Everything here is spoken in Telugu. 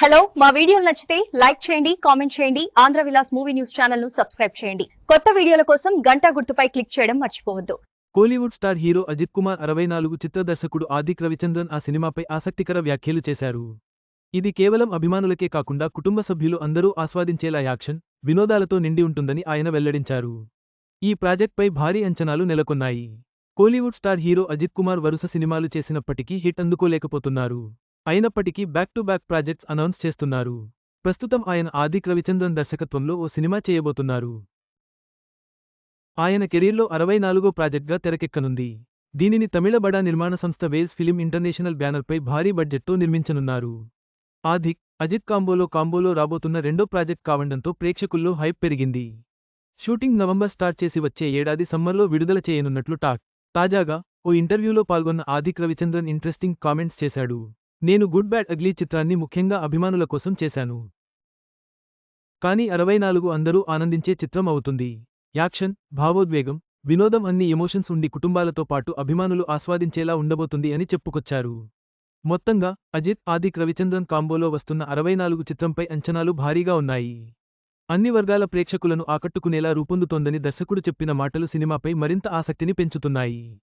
హలో మా వీడియోలు నచ్చితే లైక్ చేయండి కామెంట్ చేయండి ఆంధ్ర విలాస్ మూవీ న్యూస్ ఛానల్ను సబ్స్క్రైబ్ చేయండి. కొత్త వీడియోల కోసం గంటా గుర్తుపై క్లిక్ చేయడం మర్చిపోవద్దు. కోలీవుడ్ స్టార్ హీరో అజిత్ కుమార్ అరవై నాలుగు చిత్ర దర్శకుడు ఆదిక్ రవిచంద్రన్ ఆ సినిమాపై ఆసక్తికర వ్యాఖ్యలు చేశారు. ఇది కేవలం అభిమానులకే కాకుండా కుటుంబ సభ్యులు అందరూ ఆస్వాదించేలా యాక్షన్ వినోదాలతో నిండి ఉంటుందని ఆయన వెల్లడించారు. ఈ ప్రాజెక్ట్పై భారీ అంచనాలు నెలకొన్నాయి. కోలీవుడ్ స్టార్ హీరో అజిత్ కుమార్ వరుస సినిమాలు చేసినప్పటికీ హిట్ అందుకోలేకపోతున్నారు. అయినప్పటికీ back to back projects announce చేస్తున్నారు. ప్రస్తుతం ఆయన ఆదిక్ రవిచంద్రన్ దర్శకత్వంలో ఓ సినిమా చేయబోతున్నారు. ఆయన కెరీర్లో అరవై నాలుగో ప్రాజెక్ట్గా తెరకెక్కనుంది. దీనిని తమిళ బడా నిర్మాణ సంస్థ వేల్స్ ఫిలిం ఇంటర్నేషనల్ బ్యానర్పై భారీ బడ్జెట్తో నిర్మించనున్నారు. ఆదిక్ అజిత్ కాంబోలో కాంబోలో రాబోతున్న రెండో ప్రాజెక్ట్ కావడంతో ప్రేక్షకుల్లో హైప్ పెరిగింది. షూటింగ్ నవంబర్ స్టార్ట్ చేసి వచ్చే ఏడాది సమ్మర్లో విడుదల చేయనున్నట్లు టాక్. తాజాగా ఓ ఇంటర్వ్యూలో పాల్గొన్న ఆదిక్ రవిచంద్రన్ ఇంట్రెస్టింగ్ కామెంట్స్ చేశాడు. నేను గుడ్ బ్యాడ్ అగ్లీ చిత్రాన్ని ముఖ్యంగా అభిమానుల కోసం చేశాను. కానీ అరవై నాలుగు అందరూ ఆనందించే చిత్రం అవుతుంది. యాక్షన్ భావోద్వేగం వినోదం అన్ని ఎమోషన్స్ ఉండి కుటుంబాలతో పాటు అభిమానులు ఆస్వాదించేలా ఉండబోతుంది అని చెప్పుకొచ్చారు. మొత్తంగా అజిత్ ఆదిక్ రవిచంద్రన్ కాంబోలో వస్తున్న అరవై నాలుగు చిత్రంపై అంచనాలు భారీగా ఉన్నాయి. అన్ని వర్గాల ప్రేక్షకులను ఆకట్టుకునేలా రూపొందుతోందని దర్శకుడు చెప్పిన మాటలు సినిమాపై మరింత ఆసక్తిని పెంచుతున్నాయి.